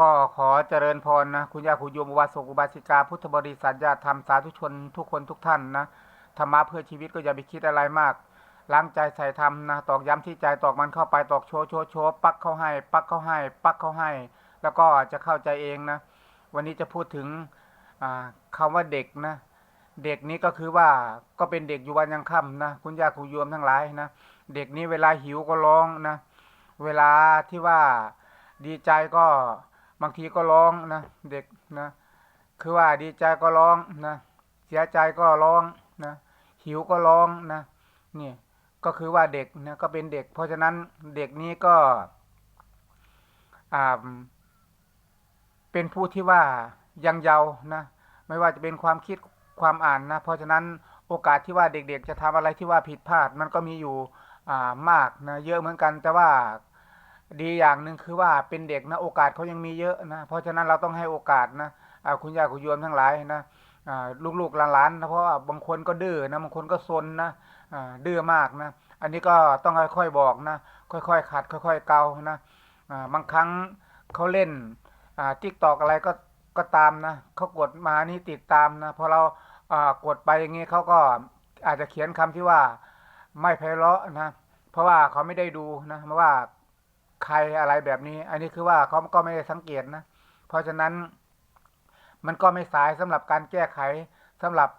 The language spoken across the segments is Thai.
ก็ขอเจริญพรนะคุณยาคุณโยมอุบาสกอุบาสิกา พุทธบริษัทญาติธรรมสาธุชนทุกคนทุกท่านนะธรรมะเพื่อชีวิตก็อย่าไปคิดอะไรมากล้างใจใส่ธรรมนะตอกย้ำที่ใจตอกมันเข้าไปตอกโชว์โชว์โชว์ปักเข้าให้ ปักเข้าให้ ปักเข้าให้ แล้วก็จะเข้าใจเองนะ วันนี้จะพูดถึงอ่าคำว่าเด็กนะ เด็กนี้ก็คือว่าก็เป็นเด็กอยู่วันยังค่ำนะคุณยาคุณโยมทั้งหลายนะเด็กนี้เวลาหิวก็ร้องนะ เวลาที่ว่าดีใจก็ บางทีก็ร้องนะเด็กนะคือว่าดีใจก็ร้องนะเสียใจก็ร้องนะหิวก็ร้องนะนี่ก็คือว่าเด็กนะก็เป็นเด็ก เพราะฉะนั้นเด็กนี้ก็อ่าเป็นผู้ที่ว่ายังเยาว์นะไม่ว่าจะเป็นความคิดความอ่านนะเพราะฉะนั้นโอกาสที่ว่าเด็กๆ จะทำอะไรที่ว่าผิดพลาด มันก็มีอยู่อ่ามากนะเยอะเหมือนกัน แต่ว่า ดีอย่างหนึ่งคือว่าเป็นเด็กนะโอกาสเขายังมีเยอะนะเพราะฉะนั้นเราต้องให้โอกาสนะคุณย่าคุณโยมทั้งหลายนะลูกๆหลานๆนะเพราะว่าบางคนก็ดื้อนะบางคนก็ซนนะดื้อมากนะอันนี้ก็ต้องค่อยๆบอกนะค่อยๆขัด ค่อย ๆ เกานะบางครั้งเขาเล่นทิกตอกอะไรก็ก็ตามนะเขากดมานี่ติดตามนะพอเรากดไปอย่างงี้เขาก็อาจจะเขียนคำที่ว่าไม่ไพเราะนะเพราะว่าเขาไม่ได้ดูนะไม่ว่า ใครอะไรแบบนี้ อันนี้คือว่าเขาก็ไม่ได้สังเกตนะ เพราะฉะนั้นมันก็ไม่สายสำหรับการแก้ไขสำหรับ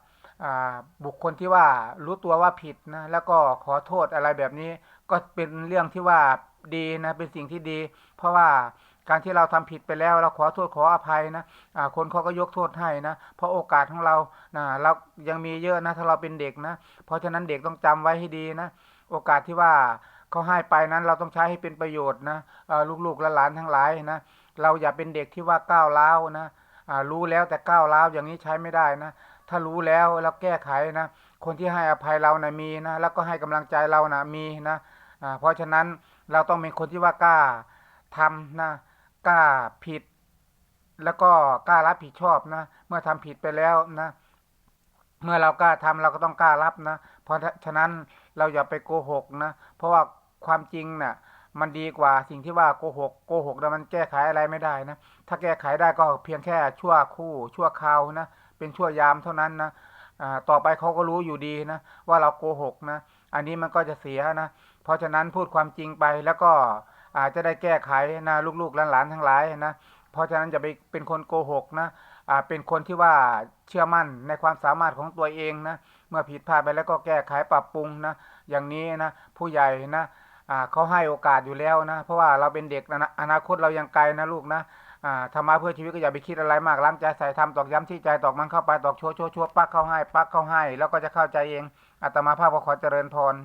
บุคคลที่ว่ารู้ตัวว่าผิดนะแล้วก็ขอโทษอะไรแบบนี้ ก็เป็นเรื่องที่ว่าดีนะเป็นสิ่งที่ดี เพราะว่าการที่เราทำผิดไปแล้ว เราขอโทษขออภัยนะคนเขาก็ยกโทษให้นะเพราะโอกาสของเรานะเรายังมีเยอะนะถ้าเราเป็นเด็กนะ เพราะฉะนั้นเด็กต้องจำไว้ให้ดีนะ โอกาสที่ว่า เขาให้ไปนั้นเราต้องใช้ให้เป็นประโยชน์นะลูกๆและหลานทั้งหลายนะเราอย่าเป็นเด็กที่ว่าก้าวร้าวนะรู้แล้วแต่ก้าวร้าวอย่างนี้ใช้ไม่ได้นะ ถ้ารู้แล้วแล้วแก้ไขนะ คนที่ให้อภัยเรานะมีนะ แล้วก็ให้กำลังใจเรานะมีนะเพราะฉะนั้นเราต้องเป็นคนที่ว่ากล้าทำนะกล้าผิด แล้วก็กล้ารับผิดชอบนะ เมื่อทำผิดไปแล้วนะเมื่อเรากล้าทำเราก็ต้องกล้ารับนะ เพราะฉะนั้นเราอย่าไปโกหกนะ เพราะว่า ความจริงน่ะ มันดีกว่าสิ่งที่ว่าโกหกโกหกแล้วมันแก้ไขอะไรไม่ได้นะ ถ้าแก้ไขได้ก็เพียงแค่ชั่วคู่ ชั่วคราวนะ เป็นชั่วยามเท่านั้นนะอ่าต่อไปเขาก็รู้อยู่ดีนะว่าเราโกหกนะ อันนี้มันก็จะเสียนะ เพราะฉะนั้นพูดความจริงไปแล้วก็อาจจะได้แก้ไขนะลูกๆหลานๆทั้งหลายนะ เพราะฉะนั้นจะไปเป็นคนโกหกนะอ่าเป็นคนที่ว่าเชื่อมั่นในความสามารถของตัวเองนะ เมื่อผิดพลาดไปแล้วก็แก้ไขปรับปรุงนะ อย่างนี้นะ ผู้ใหญ่นะ เขาให้โอกาสอยู่แล้วนะ เพราะว่าเราเป็นเด็กนะอนาคตเรายังไกลนะลูกนะธรรมะเพื่อชีวิตก็อย่าไปคิดอะไรมากล้างใจใส่ทำตอกย้ำที่ใจตอกมันเข้าไปตอกโชว์โชว์โชว์ปักเข้าให้ปักเข้าให้ แล้วก็จะเข้าใจเองอาตมาภาพก็ขอเจริญพร